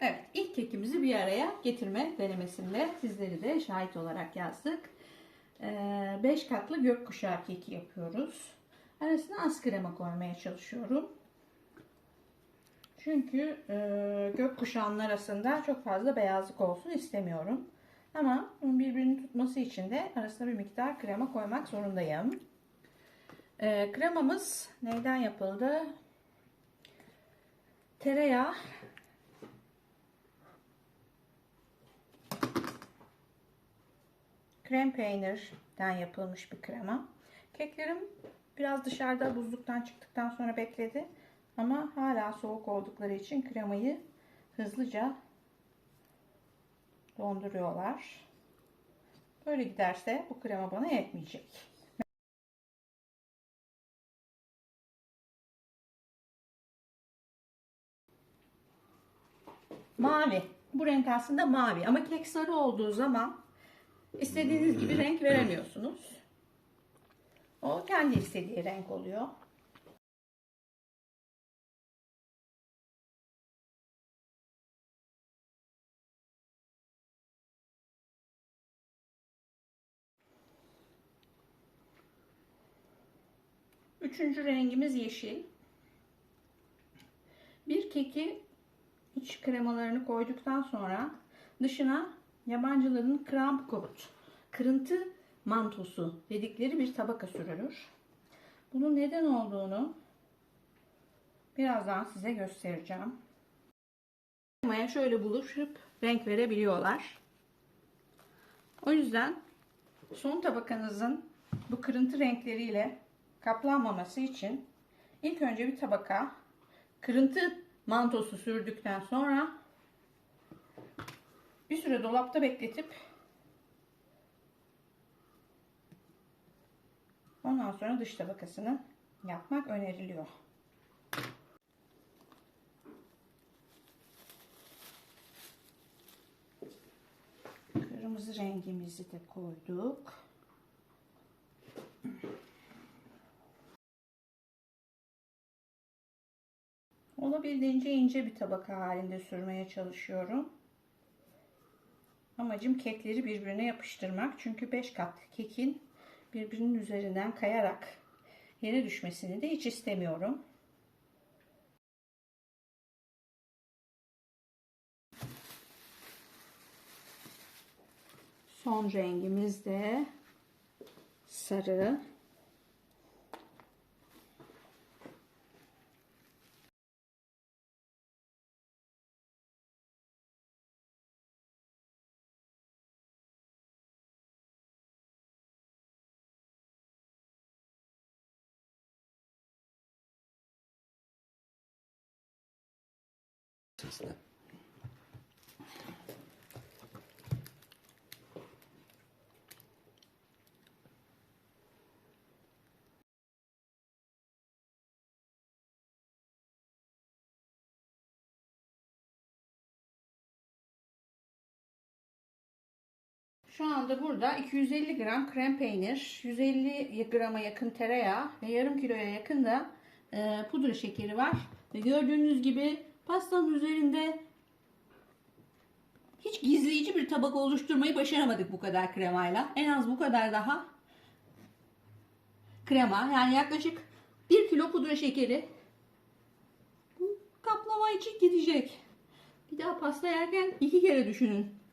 Evet, ilk kekimizi bir araya getirme denemesinde sizleri de şahit olarak yazdık. 5 katlı gökkuşağı keki yapıyoruz. Arasına az krema koymaya çalışıyorum. Çünkü e, gökkuşağının arasında çok fazla beyazlık olsun istemiyorum. Ama birbirini tutması için de arasına bir miktar krema koymak zorundayım. E, kremamız neyden yapıldı? Tereyağı, krem peynirden yapılmış bir krema. Keklerim biraz dışarıda buzluktan çıktıktan sonra bekledi. Ama hala soğuk oldukları için kremayı hızlıca donduruyorlar. Böyle giderse bu krema bana yetmeyecek. Mavi. Bu renk aslında mavi ama kek sarı olduğu zaman istediğiniz gibi renk veremiyorsunuz. O kendi istediği renk oluyor. Üçüncü rengimiz yeşil. Bir keki iç kremalarını koyduktan sonra dışına yabancıların kramp coat, kırıntı mantosu dedikleri bir tabaka sürülür. Bunun neden olduğunu birazdan size göstereceğim. Kremaya şöyle buluşup renk verebiliyorlar. O yüzden son tabakanızın bu kırıntı renkleriyle kaplanmaması için ilk önce bir tabaka kırıntı mantosu sürdükten sonra bir süre dolapta bekletip ondan sonra dış tabakasını yapmak öneriliyor. Kırmızı rengimizi de koyduk. Olabildiğince ince bir tabaka halinde sürmeye çalışıyorum. Amacım kekleri birbirine yapıştırmak. Çünkü 5 kat kekin birbirinin üzerinden kayarak yere düşmesini de hiç istemiyorum. Son rengimiz de sarı. Sesle. Şu anda burada 250 gram krem peynir, 150 grama yakın tereyağı ve yarım kiloya yakın da e, pudra şekeri var. Ve gördüğünüz gibi pastanın üzerinde hiç gizleyici bir tabaka oluşturmayı başaramadık bu kadar kremayla. En az bu kadar daha krema yani yaklaşık 1 kilo pudra şekeri bu kaplama için gidecek. Bir daha pasta yerken iki kere düşünün.